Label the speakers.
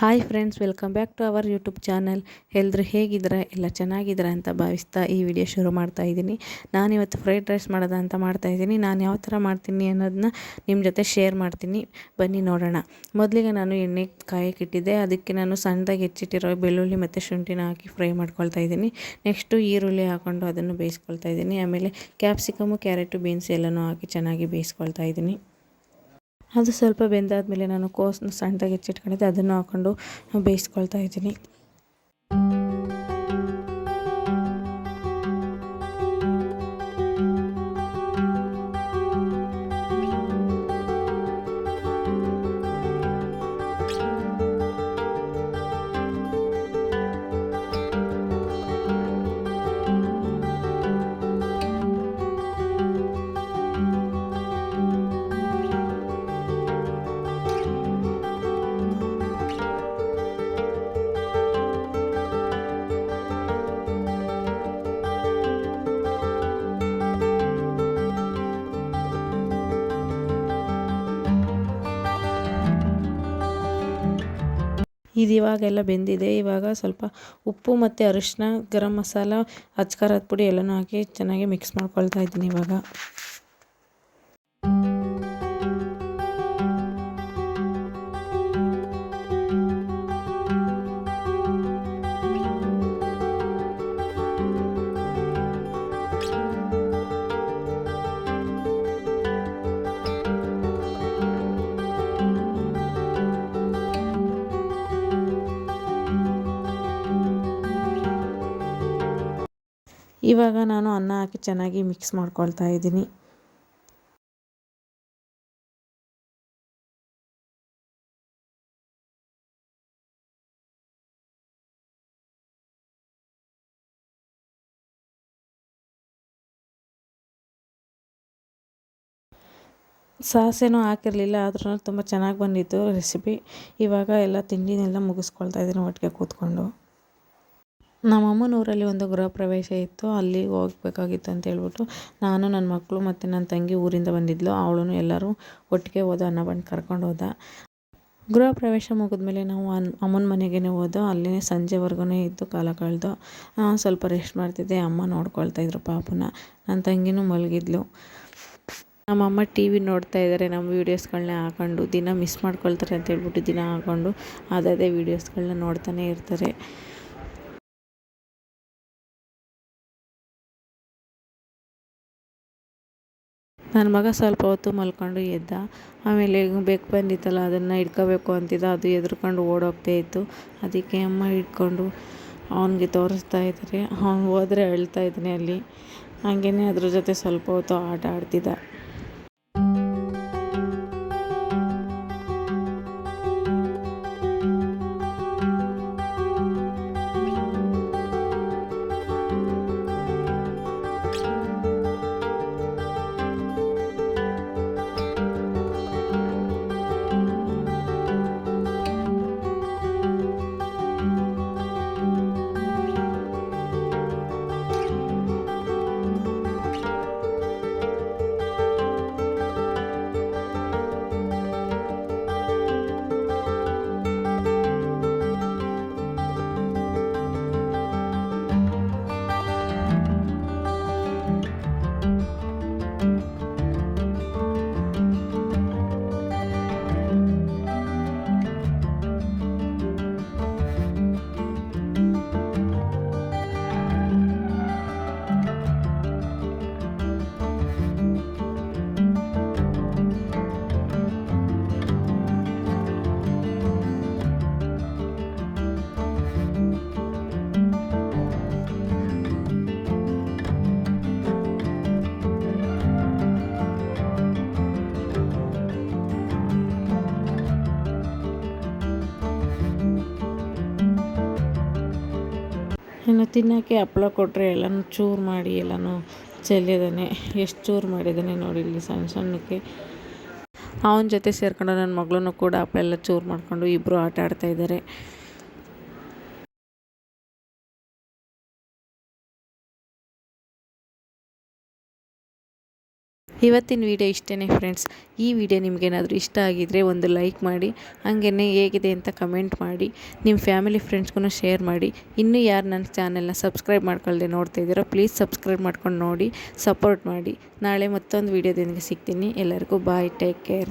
Speaker 1: Hi friends, welcome back to our YouTube channel. ಎಲ್ಲರೂ ಹೇಗಿದ್ದೀರಾ? ಎಲ್ಲ ಚೆನ್ನಾಗಿದ್ದೀರಾ ಅಂತ ಭಾವಿಸ್ತಾ ಈ ವಿಡಿಯೋ ಶುರು ಮಾಡ್ತಾ ಇದ್ದೀನಿ. ನಾನಿವತ್ತು ಫ್ರೈಡ್ ರೈಸ್ ಮಾಡೋದ ಅಂತ ಮಾಡ್ತಾ ಇದ್ದೀನಿ. ನಾನು ಯಾವ ಥರ ಮಾಡ್ತೀನಿ ಅನ್ನೋದನ್ನ ನಿಮ್ಮ ಜೊತೆ ಶೇರ್ ಮಾಡ್ತೀನಿ. ಬನ್ನಿ ನೋಡೋಣ. ಮೊದಲಿಗೆ ನಾನು ಎಣ್ಣೆ ಕಾಯಕ್ಕೆ ಇಟ್ಟಿದ್ದೆ. ಅದಕ್ಕೆ ನಾನು ಸಣ್ಣದಾಗಿ ಹೆಚ್ಚಿಟ್ಟಿರೋ ಬೆಳ್ಳುಳ್ಳಿ ಮತ್ತು ಶುಂಠಿನ ಹಾಕಿ ಫ್ರೈ ಮಾಡ್ಕೊಳ್ತಾ ಇದ್ದೀನಿ. ನೆಕ್ಸ್ಟು ಈರುಳ್ಳಿ ಹಾಕ್ಕೊಂಡು ಅದನ್ನು ಬೇಯಿಸ್ಕೊಳ್ತಾ ಇದ್ದೀನಿ. ಆಮೇಲೆ ಕ್ಯಾಪ್ಸಿಕಮು, ಕ್ಯಾರೆಟು, ಬೀನ್ಸ್ ಎಲ್ಲನೂ ಹಾಕಿ ಚೆನ್ನಾಗಿ ಬೇಯಿಸ್ಕೊಳ್ತಾ ಇದ್ದೀನಿ. ಅದು ಸ್ವಲ್ಪ ಬೆಂದಾದಮೇಲೆ ನಾನು ಕೋಸನ್ನ ಸಣ್ಣದಾಗಿ ಹೆಚ್ಚಿಟ್ಕೊಂಡಿದ್ದೆ ಅದನ್ನು ಹಾಕ್ಕೊಂಡು ಬೇಯಿಸ್ಕೊಳ್ತಾ ಇದ್ದೀನಿ. ಇದು ಇವಾಗೆಲ್ಲ ಬೆಂದಿದೆ. ಇವಾಗ ಸ್ವಲ್ಪ ಉಪ್ಪು ಮತ್ತು ಅರಿಶಿನ ಗರಂ ಮಸಾಲ ಅಚ್ಕಾರದ ಪುಡಿ ಎಲ್ಲನೂ ಹಾಕಿ ಚೆನ್ನಾಗಿ ಮಿಕ್ಸ್ ಮಾಡ್ಕೊಳ್ತಾ ಇದ್ದೀನಿ ಇವಾಗ. ಇವಾಗ ನಾನು ಅನ್ನ ಹಾಕಿ ಚೆನ್ನಾಗಿ ಮಿಕ್ಸ್ ಮಾಡ್ಕೊಳ್ತಾ ಇದ್ದೀನಿ. ಸಾಸೇನೂ ಹಾಕಿರಲಿಲ್ಲ, ಆದ್ರೂ ತುಂಬ ಚೆನ್ನಾಗಿ ಬಂದಿತ್ತು ರೆಸಿಪಿ ಇವಾಗ ಎಲ್ಲ ತಿಂಡಿನೆಲ್ಲ ಮುಗಿಸ್ಕೊಳ್ತಾ ಇದ್ದೀನಿ, ಒಟ್ಟಿಗೆ ಕೂತ್ಕೊಂಡು. ನಮ್ಮಮ್ಮನ ಊರಲ್ಲಿ ಒಂದು ಗೃಹ ಪ್ರವೇಶ ಇತ್ತು. ಅಲ್ಲಿ ಹೋಗ್ಬೇಕಾಗಿತ್ತು ಅಂತ ಹೇಳ್ಬಿಟ್ಟು ನಾನು, ನನ್ನ ಮಕ್ಕಳು ಮತ್ತು ನನ್ನ ತಂಗಿ ಊರಿಂದ ಬಂದಿದ್ಲು. ಅವಳು ಎಲ್ಲರೂ ಒಟ್ಟಿಗೆ ಹೋದ ಅನ್ನ ಬಂದು ಕರ್ಕೊಂಡು ಹೋದ. ಗೃಹ ಪ್ರವೇಶ ಮುಗಿದ್ಮೇಲೆ ನಾವು ಅನ್, ಅಮ್ಮನ ಮನೆಗೇ ಹೋದೋ ಅಲ್ಲೇ ಸಂಜೆವರೆಗೂ ಇದ್ದು ಕಾಲ ಕಳೆದು ಸ್ವಲ್ಪ ರೆಸ್ಟ್ ಮಾಡ್ತಿದ್ದೆ. ಅಮ್ಮ ನೋಡ್ಕೊಳ್ತಾ ಇದ್ರು ಪಾಪನ. ನನ್ನ ತಂಗಿನೂ ಮಲಗಿದ್ಲು. ನಮ್ಮಮ್ಮ ಟಿ ವಿ ನೋಡ್ತಾ ಇದ್ದಾರೆ. ನಮ್ಮ ವೀಡಿಯೋಸ್ಗಳನ್ನ ಹಾಕೊಂಡು ದಿನ ಮಿಸ್ ಮಾಡ್ಕೊಳ್ತಾರೆ ಅಂತ ಹೇಳ್ಬಿಟ್ಟು ದಿನ ಹಾಕೊಂಡು ಅದೇ ವೀಡಿಯೋಸ್ಗಳನ್ನ ನೋಡ್ತಾನೆ ಇರ್ತಾರೆ. ನನ್ನ ಮಗ ಸ್ವಲ್ಪ ಹೊತ್ತು ಮಲ್ಕೊಂಡು ಎದ್ದ. ಆಮೇಲೆ ಬೇಕು ಬಂದಿತ್ತಲ್ಲ, ಅದನ್ನು ಹಿಡ್ಕೋಬೇಕು ಅಂತಿದ್ದ. ಅದು ಎದ್ರುಕೊಂಡು ಓಡೋಗ್ತಾ ಇತ್ತು. ಅದಕ್ಕೆ ಅಮ್ಮ ಹಿಡ್ಕೊಂಡು ಅವನಿಗೆ ತೋರಿಸ್ತಾ ಇದ್ದಾರೆ. ಅವ್ನು ಹೋದರೆ ಅಳ್ತಾ ಇದ್ದಾನೆ ಅಲ್ಲಿ. ಹಾಗೇ ಅದ್ರ ಜೊತೆ ಸ್ವಲ್ಪ ಹೊತ್ತು ಆಟ ಆಡ್ತಿದ್ದ. ಇನ್ನು ತಿನ್ನೋಕ್ಕೆ ಹಪ್ಳ ಕೊಟ್ಟರೆ ಎಲ್ಲನೂ ಚೂರು ಮಾಡಿ ಎಲ್ಲನೂ ಚೆಲ್ಲಿದ್ದಾನೆ ಎಷ್ಟು ಚೂರು ಮಾಡಿದ್ದಾನೆ ನೋಡಿ ಇಲ್ಲಿ ಸಣ್ಣ ಸಣ್ಣಕ್ಕೆ. ಅವನ ಜೊತೆ ಸೇರ್ಕೊಂಡು ನನ್ನ ಮಗಳೂ ಕೂಡ ಹಪ್ಳ ಎಲ್ಲ ಚೂರು ಮಾಡಿಕೊಂಡು ಇಬ್ಬರು ಆಟ ಆಡ್ತಾಯಿದ್ದಾರೆ ಇವತ್ತಿನ ವಿಡಿಯೋ ಇಷ್ಟೇ ಫ್ರೆಂಡ್ಸ್ ಈ ವಿಡಿಯೋ ನಿಮಗೇನಾದರೂ ಇಷ್ಟ ಆಗಿದ್ದರೆ ಒಂದು ಲೈಕ್ ಮಾಡಿ ಹಾಗೆಯೇ ಹೇಗಿದೆ ಅಂತ ಕಮೆಂಟ್ ಮಾಡಿ ನಿಮ್ಮ ಫ್ಯಾಮಿಲಿ ಫ್ರೆಂಡ್ಸ್ಗೂ ಶೇರ್ ಮಾಡಿ. ಇನ್ನೂ ಯಾರು ನನ್ನ ಚಾನೆಲ್ನ ಸಬ್ಸ್ಕ್ರೈಬ್ ಮಾಡ್ಕೊಳ್ಳದೆ ನೋಡ್ತಾ ಇದ್ದೀರೋ ಪ್ಲೀಸ್ ಸಬ್ಸ್ಕ್ರೈಬ್ ಮಾಡ್ಕೊಂಡು ನೋಡಿ ಸಪೋರ್ಟ್ ಮಾಡಿ. ನಾಳೆ ಮತ್ತೊಂದು ವಿಡಿಯೋದೊಂದಿಗೆ ಸಿಗ್ತೀನಿ. ಎಲ್ಲರಿಗೂ ಬಾಯ್ ಟೇಕ್ ಕೇರ್